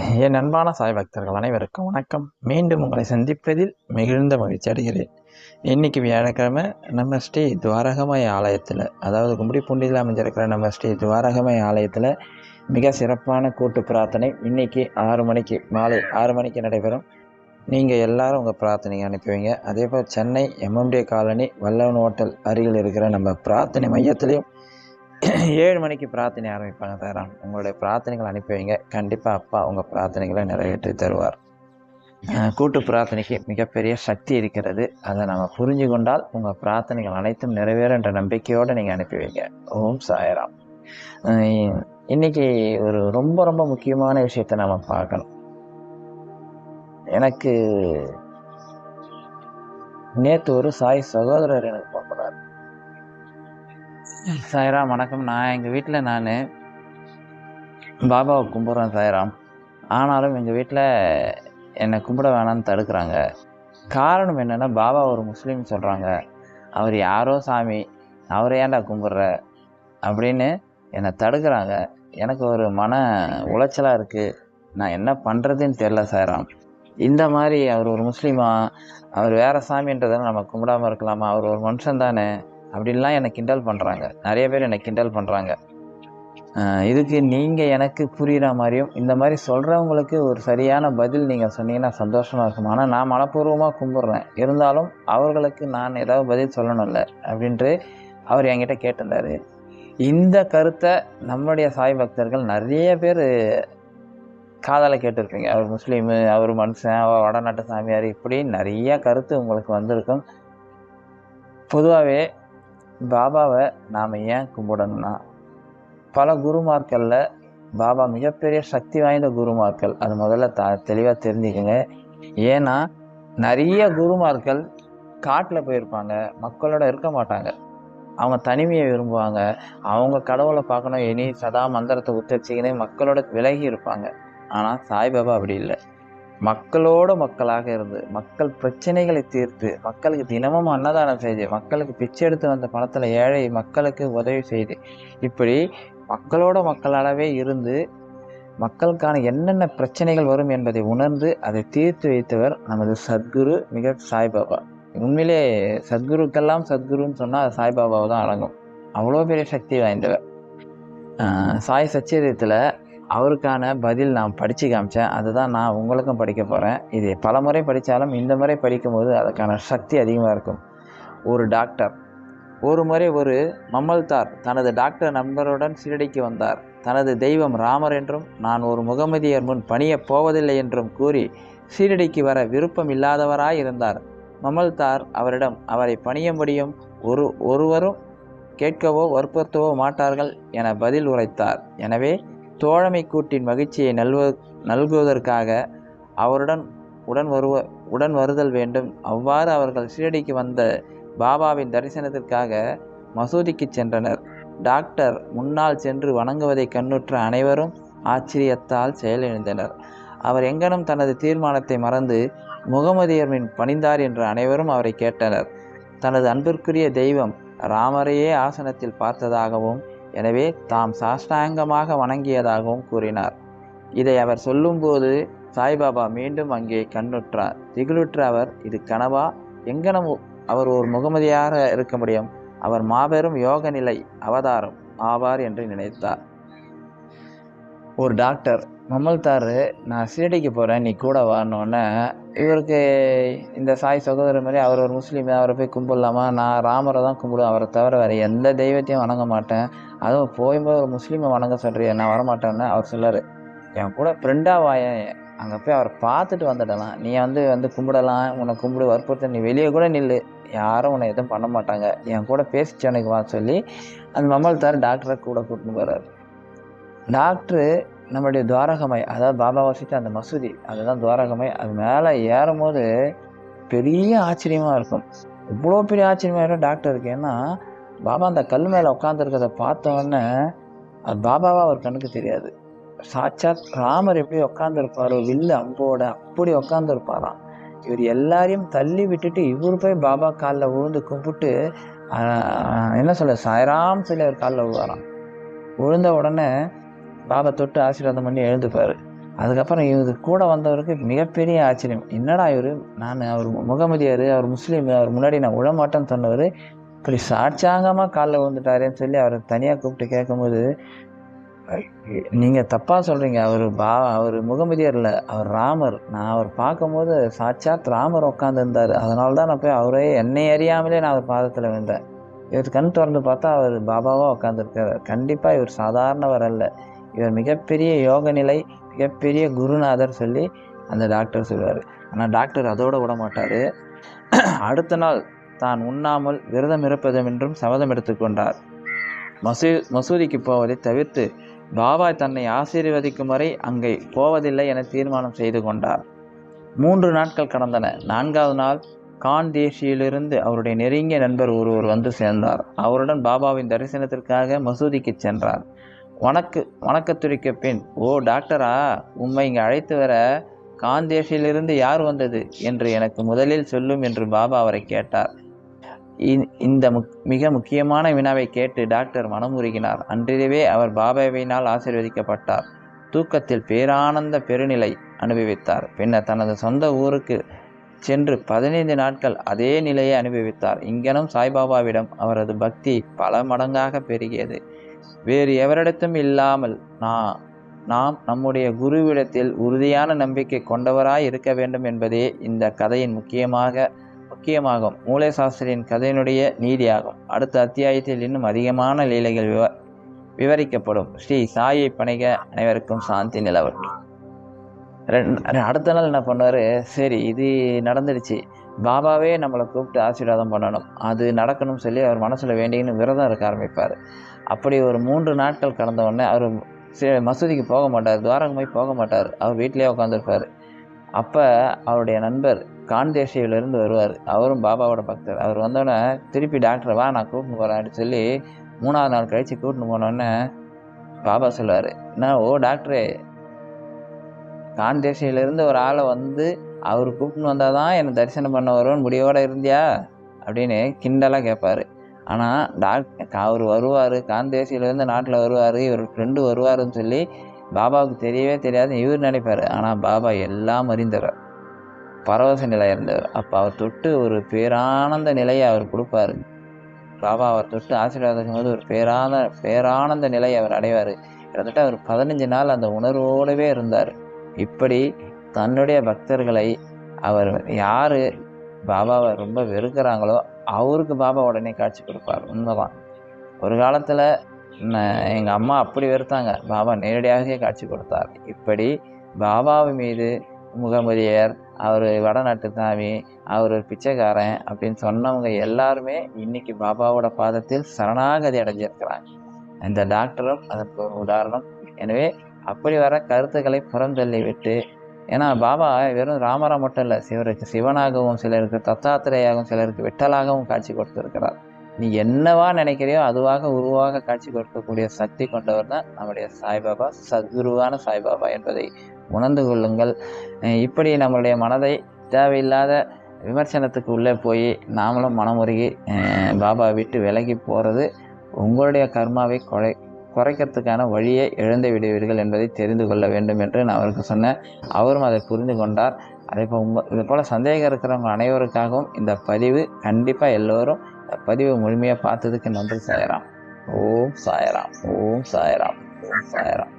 என் அன்பான சாய் பக்தர்கள் அனைவருக்கும் வணக்கம். மீண்டும் உங்களை சந்திப்பதில் மிகுந்த மகிழ்ச்சி அடைகிறேன். இன்னைக்கு வியாழக்கிழமை நம்ம ஸ்ரீ துவாரகமய ஆலயத்தில் அதாவது கும்படி பூண்டியில் அமைஞ்சிருக்கிற நம்ம ஸ்ரீ துவாரகமய ஆலயத்தில் மிக சிறப்பான கூட்டு பிரார்த்தனை இன்னைக்கு ஆறு மணிக்கு மாலை ஆறு மணிக்கு நடைபெறும். நீங்கள் எல்லாரும் உங்கள் பிரார்த்தனையை அனுப்புவீங்க அதே போல் Chennai MMD colony Vallavan hotel அருகில் இருக்கிற நம்ம பிரார்த்தனை மையத்திலையும் ஏழு மணிக்கு பிரார்த்தனை ஆரம்பிப்பாங்க தயாரான் உங்களுடைய பிரார்த்தனைகள் அனுப்பி வைங்க கண்டிப்பாக அப்பா உங்கள் பிரார்த்தனைகளை நிறைவேற்றி தருவார். கூட்டு பிரார்த்தனைக்கு மிகப்பெரிய சக்தி இருக்கிறது. அதை நம்ம புரிஞ்சு கொண்டால் உங்கள் பிரார்த்தனைகள் அனைத்தும் நிறைவேறும் என்ற நம்பிக்கையோடு நீங்கள் அனுப்பி வைங்க ஓம் சாயராம். அஹ் இன்னைக்கு ஒரு ரொம்ப ரொம்ப முக்கியமான விஷயத்தை நம்ம பார்க்கணும். எனக்கு நேற்று ஒரு சாய் சகோதரர் எனக்கு சாய்ராம் வணக்கம். நான் எங்கள் வீட்டில் நான் பாபாவை கும்பிட்றேன் சாய்ராம். ஆனாலும் எங்கள் வீட்டில் என்னை கும்பிட வேணாம்னு தடுக்கிறாங்க. காரணம் என்னென்னா பாபா ஒரு முஸ்லீம் சொல்கிறாங்க அவர் யாரோ சாமி அவரை ஏன்டா கும்பிட்ற? அப்படின்னு என்னை தடுக்கிறாங்க. எனக்கு ஒரு மன உளைச்சலாக இருக்குது நான் என்ன பண்ணுறதுன்னு தெரில சாய்ராம். இந்த மாதிரி அவர் ஒரு முஸ்லீமா? அவர் வேறு சாமின்றதால நம்ம கும்பிடாம இருக்கலாமா? அவர் ஒரு மனுஷன் தானே அப்படின்லாம் என்னை கிண்டல் பண்ணுறாங்க நிறைய பேர் என்னை கிண்டல் பண்ணுறாங்க இதுக்கு நீங்கள் எனக்கு புரிகிற மாதிரியும் இந்த மாதிரி சொல்கிறவங்களுக்கு ஒரு சரியான பதில் நீங்கள் சொன்னீங்கன்னா சந்தோஷமாக இருக்கும். ஆனால் நான் மனப்பூர்வமாக கும்பிட்றேன். இருந்தாலும் அவர்களுக்கு நான் ஏதாவது பதில் சொல்லணும்ல அப்படின்ட்டு அவர் என்கிட்ட கேட்டிருந்தார். இந்த கருத்தை நம்முடைய சாய் பக்தர்கள் நிறைய பேர் காதலை கேட்டிருப்பீங்க அவர் முஸ்லீமு அவர் மனுஷன் அவர் வடநாட்டு சாமியார் இப்படி நிறைய கருத்து உங்களுக்கு வந்திருக்கும். பொதுவாகவே பாபாவை நாம் ஏன் கும்பிடணும்னா பல குருமார்களில் பாபா மிகப்பெரிய சக்தி வாய்ந்த குருமார்கள். அது முதல்ல த தெளிவாக தெரிஞ்சுக்கங்க. ஏன்னா நிறைய குருமார்கள் காட்டில் போயிருப்பாங்க. மக்களோட இருக்க மாட்டாங்க. அவங்க தனிமையை விரும்புவாங்க. அவங்க கடவுளை பார்க்கணும். இனி சதா மந்திரத்தை உத்தரிச்சிக்கினே மக்களோட விலகி இருப்பாங்க. ஆனால் சாய்பாபா அப்படி இல்லை. மக்களோட மக்களாக இருந்து மக்கள் பிரச்சனைகளை தீர்த்து மக்களுக்கு தினமும் அன்னதானம் செய்து மக்களுக்கு பிச்சை எடுத்து வந்த பணத்தில் ஏழை மக்களுக்கு உதவி செய்து இப்படி மக்களோட மக்களாகவே இருந்து மக்களுக்கான என்னென்ன பிரச்சனைகள் வரும் என்பதை உணர்ந்து அதை தீர்த்து வைத்தவர் நமது சத்குரு மிக சாய்பாபா உண்மையிலே சத்குருக்கெல்லாம் சத்குருன்னு சொன்னால் அது சாய்பாபாவை தான் அடங்கும். அவ்வளோ பெரிய சக்தி வாய்ந்தவர். சாய் சச்சரியத்தில் அவருக்கான பதில் நான் படித்து காமிச்சேன். அதுதான் நான் உங்களுக்கும் படிக்க போகிறேன் இது பல முறை படித்தாலும் இந்த முறை படிக்கும்போது அதுக்கான சக்தி அதிகமாக இருக்கும். ஒரு டாக்டர் ஒரு முறை ஒரு மம்மல்தார் தனது டாக்டர் நண்பருடன் சீரடிக்கு வந்தார். தனது தெய்வம் ராமர் என்றும் நான் ஒரு முகமதியர் முன் பணியப் போவதில்லை என்றும் கூறி சீரடிக்கு வர விருப்பம் இல்லாதவராய் இருந்தார். மமல்தார் அவரிடம் அவரை பணியும்படியும் ஒரு ஒருவரும் கேட்கவோ வற்புறுத்தவோ மாட்டார்கள் என பதில் உரைத்தார். எனவே தோழமை கூட்டின் மகிழ்ச்சியை நல்வ நல்குவதற்காக அவருடன் உடன் வருவ உடன் வருதல் வேண்டும். அவ்வாறு அவர்கள் ஷீரடிக்கு வந்த பாபாவின் தரிசனத்திற்காக மசூதிக்கு சென்றனர். டாக்டர் முன்னால் சென்று வணங்குவதை கண்ணுற்ற அனைவரும் ஆச்சரியத்தால் செயலிழந்தனர். அவர் எங்கனும் தனது தீர்மானத்தை மறந்து முகமதியர்மின் பணிந்தார் என்று அனைவரும் அவரை கேட்டனர். தனது அன்பிற்குரிய தெய்வம் ராமரையே ஆசனத்தில் பார்த்ததாகவும் எனவே தாம் சாஷ்டாங்கமாக வணங்கியதாகவும் கூறினார். இதை அவர் சொல்லும்போது சாய்பாபா மீண்டும் அங்கே கண்ணுற்றார். திகிலுற்ற அவர் இது கனவா? எங்கனம் அவர் ஒரு முகமதியாக இருக்க முடியும்? அவர் மாபெரும் யோக நிலை அவதாரம் ஆவார் என்று நினைத்தார். ஒரு டாக்டர் மம்மல்தாரு நான் சீரடிக்கு போகிறேன் நீ கூட வானோடனே இவருக்கு இந்த சாய் சகோதரர் மாதிரி அவர் ஒரு முஸ்லீம் அவரை போய் கும்பிடலாமா? நான் ராமரை தான் கும்பிடுவேன் அவரை தவிர வேறு எந்த தெய்வத்தையும் வணங்க மாட்டேன். அதுவும் போகும்போது ஒரு முஸ்லீமை வணங்க சொல்கிறிய நான் வரமாட்டேன்னு அவர் சொல்லார். என் கூட ஃப்ரெண்டாக அங்கே போய் அவரை பார்த்துட்டு வந்துடலாம். நீ வந்து வந்து கும்பிடலாம் உன்னை கும்பிடு வற்புறுத்த நீ வெளியே கூட நில்லு. யாரும் உன்னை எதுவும் பண்ண மாட்டாங்க. என் கூட பேசிச்சு எனக்கு வா சொல்லி அந்த மம்மல்தார் டாக்டரை கூட கூட்டின்னு போகிறார் டாக்டரு நம்மளுடைய துவாரகமை அதாவது பாபா வசித்த அந்த மசூதி அதுதான் துவாரகமை அது மேலே ஏறும்போது பெரிய ஆச்சரியமாக இருக்கும். இவ்வளோ பெரிய ஆச்சரியமாக இருக்கும் டாக்டருக்கு ஏன்னா பாபா அந்த கல் மேலே உட்காந்துருக்கிறத பார்த்தோன்னே அது பாபாவா அவர் கண்ணுக்கு தெரியாது. சாட்சாத் ராமர் எப்படி உட்காந்துருப்பாரோ வில்லு அம்போட அப்படி உட்காந்துருப்பாராம் இவர் எல்லாரையும் தள்ளி விட்டுட்டு இவர் போய் பாபா காலில் விழுந்து கும்பிட்டு என்ன சொல்ல சாயராம் சொல்லி அவர் காலில் விழுவாராம் விழுந்த உடனே பாபா தொட்டு ஆசீர்வாதம் பண்ணி எழுந்துப்பார். அதுக்கப்புறம் இவர் கூட வந்தவருக்கு மிகப்பெரிய ஆச்சரியம். என்னடா இவர்? நான் அவர் முகமதியார் அவர் முஸ்லீம் அவர் முன்னாடி நான் விழமாட்டேன்னு சொன்னவர் இப்படி சாட்சாங்கமாக காலில் விழுந்துட்டாரேன்னு சொல்லி அவரை தனியாக கூப்பிட்டு கேட்கும்போது நீங்கள் தப்பாக சொல்கிறீங்க அவர் பா அவர் முகமதியர் இல்லை. அவர் ராமர். நான் அவர் பார்க்கும்போது சாட்சாத் ராமர் உட்காந்துருந்தார் அதனால தான் நான் போய் அவரே என்னை அறியாமலே நான் அவர் பாதத்தில் விழுந்தேன். இவர் கண் திறந்து பார்த்தா அவர் பாபாவாக உட்காந்துருக்கார் கண்டிப்பாக இவர் சாதாரணவர் அல்ல. இவர் மிகப்பெரிய யோக நிலை மிகப்பெரிய குருநாதர் சொல்லி அந்த டாக்டர் சொல்லுவார் ஆனால் டாக்டர் அதோடு விட மாட்டார் அடுத்த நாள் தான் உண்ணாமல் விரதம் இருப்பதும் சபதம் எடுத்துக்கொண்டார் மசூ மசூதிக்கு போவதை தவிர்த்து பாபா தன்னை ஆசீர்வதிக்கும் வரை அங்கே போவதில்லை என தீர்மானம் செய்து கொண்டார். மூன்று நாட்கள் கடந்தன. நான்காவது நாள் கான் தேசியிலிருந்து அவருடைய நெருங்கிய நண்பர் ஒருவர் வந்து சேர்ந்தார். அவருடன் பாபாவின் தரிசனத்திற்காக மசூதிக்கு சென்றார். வணக்கு வணக்கத்துரிக்க பின் ஓ டாக்டரா உம்மை இங்கே அழைத்து வர காந்தேஷிலிருந்து யார் வந்தது? என்று எனக்கு முதலில் சொல்லும் என்று பாபா அவரை கேட்டார். இந்த மிக முக்கியமான வினாவை கேட்டு டாக்டர் மனமுருகினார். அன்றிரவே அவர் பாபாவினால் ஆசீர்வதிக்கப்பட்டார். தூக்கத்தில் பேரானந்த பெருநிலை அனுபவித்தார். பின்னர் தனது சொந்த ஊருக்கு சென்று பதினைந்து நாட்கள் அதே நிலையை அனுபவித்தார். இங்கனும் சாய்பாபாவிடம் அவரது பக்தி பல மடங்காக பெருகியது. வேறு எவரிடத்தும் இல்லாமல் நான் நாம் நம்முடைய குருவிடத்தில் உறுதியான நம்பிக்கை கொண்டவராய் இருக்க வேண்டும் என்பதே இந்த கதையின் முக்கியமாக முக்கியமாகும். மூளை சாஸ்திரியின் கதையினுடைய நீதியாகும். அடுத்த அத்தியாயத்தில் இன்னும் அதிகமான லீலைகள் விவ விவரிக்கப்படும். ஸ்ரீ சாயை பணிக அனைவருக்கும் சாந்தி நிலவட்டும் ரெண்டு அடுத்த நாள் என்ன பண்ணுவார்? சரி இது நடந்துடுச்சு. பாபாவே நம்மளை கூப்பிட்டு ஆசீர்வாதம் பண்ணணும். அது நடக்கணும்னு சொல்லி அவர் மனசில் வேண்டின்னு விரதம் இருக்க ஆரம்பிப்பார். அப்படி ஒரு மூன்று நாட்கள் கடந்த உடனே அவர் சி- மசூதிக்கு போக மாட்டார். துவாரகம் போய் போக மாட்டார். அவர் வீட்டிலேயே உட்காந்துருப்பார் அப்போ அவருடைய நண்பர் கான்தேசியிலிருந்து வருவார். அவரும் பாபாவோட பக்தர். அவர் வந்தோடனே திருப்பி டாக்டர் வா நான் கூட்டின்னு போகிறேன்னு சொல்லி மூணாவது நாள் கழித்து கூட்டின்னு போனோடனே பாபா சொல்லுவார். என்ன ஓ டாக்டரே கான்தேசியிலிருந்து ஒரு ஆளை வந்து அவர் கூப்பிட்டு வந்தால் தான் என்னை தரிசனம் பண்ண வரும்னு முடிவோடு இருந்தியா? அப்படின்னு கிண்டலாக கேட்பாரு ஆனால் டாக் அவர் வருவார் காந்தேசியிலேருந்து நாட்டில் வருவார் இவர் ஃப்ரெண்டு வருவாருன்னு சொல்லி பாபாவுக்கு தெரியவே தெரியாது இவர் நினைப்பார். ஆனால் பாபா எல்லாம் அறிந்தவர். பரவச நிலை இருந்தவர். அப்போ அவர் தொட்டு ஒரு பேரானந்த நிலையை அவர் கொடுப்பாரு. பாபா அவர் தொட்டு ஆசீர்வாதம் போது ஒரு பேரான பேரானந்த நிலையை அவர் அடைவார். கிட்டத்தட்ட அவர் பதினஞ்சு நாள் அந்த உணர்வோடவே இருந்தார். இப்படி தன்னுடைய பக்தர்களை அவர் யார் பாபாவை ரொம்ப வெறுக்கிறாங்களோ அவருக்கு பாபா உடனே காட்சி கொடுப்பார். உண்மைதான். ஒரு காலத்தில் எங்கள் அம்மா அப்படி வெறுத்தாங்க. பாபா நேரடியாகவே காட்சி கொடுத்தார். இப்படி பாபாவு மீது முகமதியர் அவர் வடநாட்டு சாமி அவர் ஒரு பிச்சைக்காரன் அப்படின்னு சொன்னவங்க எல்லாருமே இன்னைக்கு பாபாவோட பாதத்தில் சரணாகதி அடைஞ்சிருக்கிறாங்க. இந்த டாக்டரும் அதற்கு ஒரு உதாரணம். எனவே அப்படி வர கருத்துக்களை புறந்தள்ளி விட்டு ஏன்னா பாபா வெறும் ராமரா மட்டும் இல்லை சிவருக்கு சிவனாகவும் சிலருக்கு தத்தாத்திரேயாகவும் சிலருக்கு விட்டலாகவும் காட்சி கொடுத்திருக்கிறார். நீ என்னவா நினைக்கிறியோ அதுவாக உருவாக காட்சி கொடுக்கக்கூடிய சக்தி கொண்டவர் தான் நம்முடைய சாய்பாபா சத்குருவான சாய்பாபா என்பதை உணர்ந்து கொள்ளுங்கள். இப்படி நம்மளுடைய மனதை தேவையில்லாத விமர்சனத்துக்கு உள்ளே போய் நாமளும் மனமுருகி பாபா விட்டு விலகி போகிறது உங்களுடைய கர்மாவை குறை குறைக்கிறதுக்கான வழியை இழந்து விடுவீர்கள் என்பதை தெரிந்து கொள்ள வேண்டும் என்று நான் அவருக்கு சொன்னேன். அவரும் அதை புரிந்து கொண்டார். அதே போல் உங்கள் இது போல் சந்தேகம் இருக்கிறவங்க அனைவருக்காகவும் இந்த பதிவு கண்டிப்பாக எல்லோரும் இந்த பதிவை முழுமையாக பார்த்ததுக்கு நன்றி சாயராம். ஓம் சாயராம். ஓம் சாயராம். ஓம் சாயராம்.